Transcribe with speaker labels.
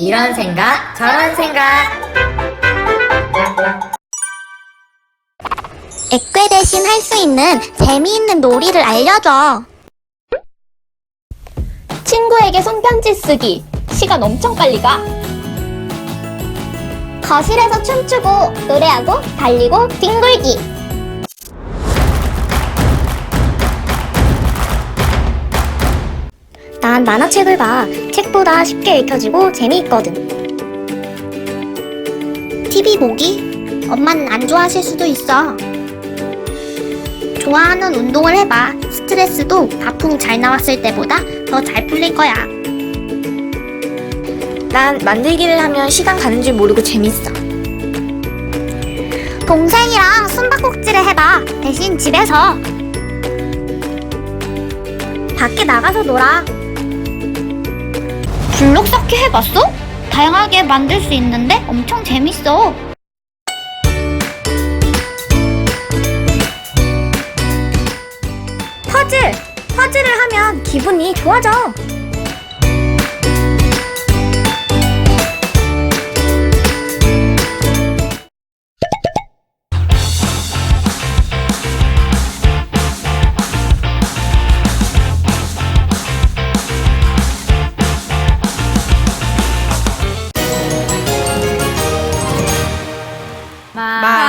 Speaker 1: 이런 생각, 저런 생각.
Speaker 2: 액괴 대신 할 수 있는 재미있는 놀이를 알려줘.
Speaker 3: 친구에게 손편지 쓰기. 시간 엄청 빨리 가.
Speaker 2: 거실에서 춤추고 노래하고 달리고 뒹굴기. 난 만화책을 봐. 책보다 쉽게 읽혀지고 재미있거든. TV 보기? 엄마는 안 좋아하실 수도 있어. 좋아하는 운동을 해봐. 스트레스도 바풍 잘 나왔을 때보다 더 잘 풀릴 거야.
Speaker 4: 난 만들기를 하면 시간 가는 줄 모르고 재밌어.
Speaker 2: 동생이랑 숨바꼭질을 해봐. 대신 집에서. 밖에 나가서 놀아. 블록 쌓기 해봤어? 다양하게 만들 수 있는데 엄청 재밌어. 퍼즐! 퍼즐을 하면 기분이 좋아져. 妈